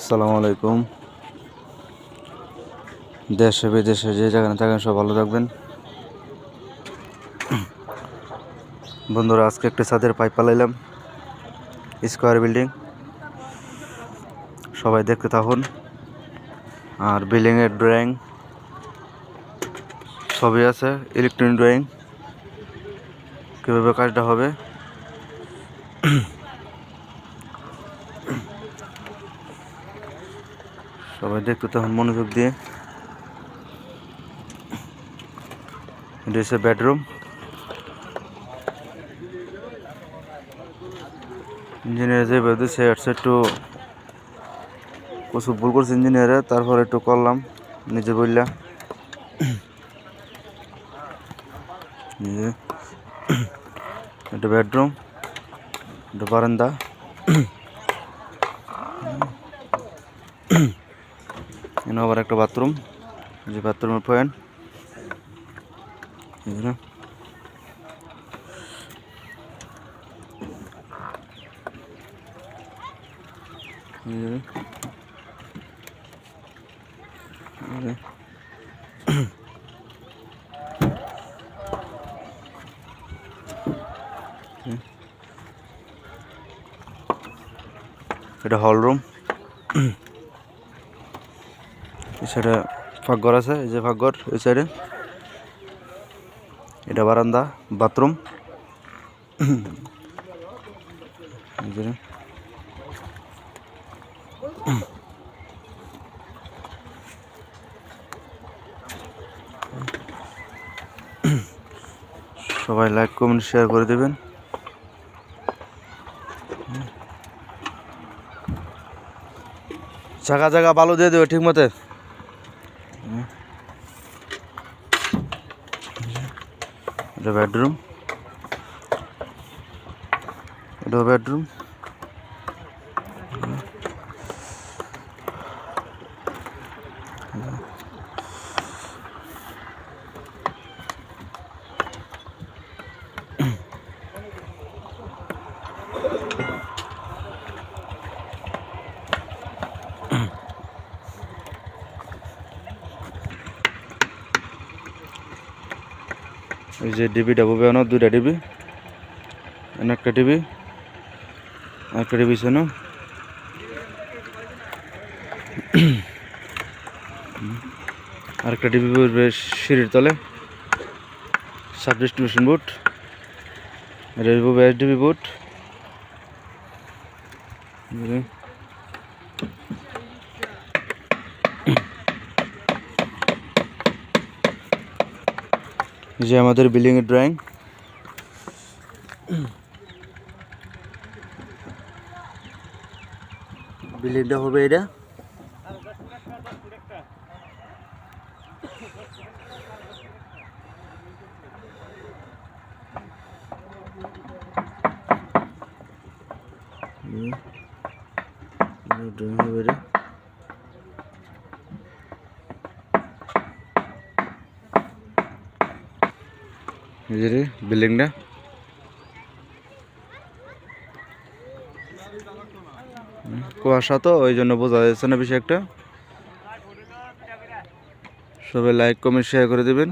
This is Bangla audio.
আসসালামু আলাইকুম। দেশে, বিদেশে যে যেখানে থাকেন সব ভালো থাকবেন। বন্ধুরা, আজকে একটা ছাদের পাইপ পালাইলাম, স্কোয়ার বিল্ডিং। সবাই দেখতে থাকুন। আর বিল্ডিংয়ের ড্রয়িং সবই আছে, ইলেকট্রনিক ড্রয়িং। কীভাবে কাজটা হবে? সবাই দেখতে তখন মনোযোগ দিয়ে। এটা হচ্ছে বেডরুম ইঞ্জিনিয়ার যে বেঁধেছে হচ্ছে একটু কিছু ভুল করছে ইঞ্জিনিয়ারে তারপর একটু করলাম, নিজে বললাম এটা বেডরুম এটা বারান্দা। এখানে আবার একটা বাথরুম যে বাথরুমের পয়েন্ট এটা হল রুম। এই সাইডে ফাঁকঘর আছে, এই যে ফাঁকঘর এই সাইডে। এটা বারান্দা, বাথরুম। সবাই লাইক কমেন্ট শেয়ার করে দেবেন। জায়গা জায়গা বালু দিয়ে দেবে ঠিক মতো এটা বেডরুম এটা বেডরুম এই যে ডিবি ডাবু বেয়ানো দুইটা ডিবি। একটা ডিবি একটা ডিবি ছিল আরেকটা ডিবি পড়বে সিঁড়ির তলে। সাব ডিস্ট্রিবিউশন বুট এটা এস ডিবি বুট যে আমাদের বিল্ডিং এর ড্রয়িং বিল্ডিংটা হবে এটা। ড্রয়িং হবে এটা। এই বিল্ডিংটা কুয়াশা তো, ওই জন্য বোঝা যাচ্ছে না বেশি একটা সবাই লাইক কমেন্ট শেয়ার করে দেবেন।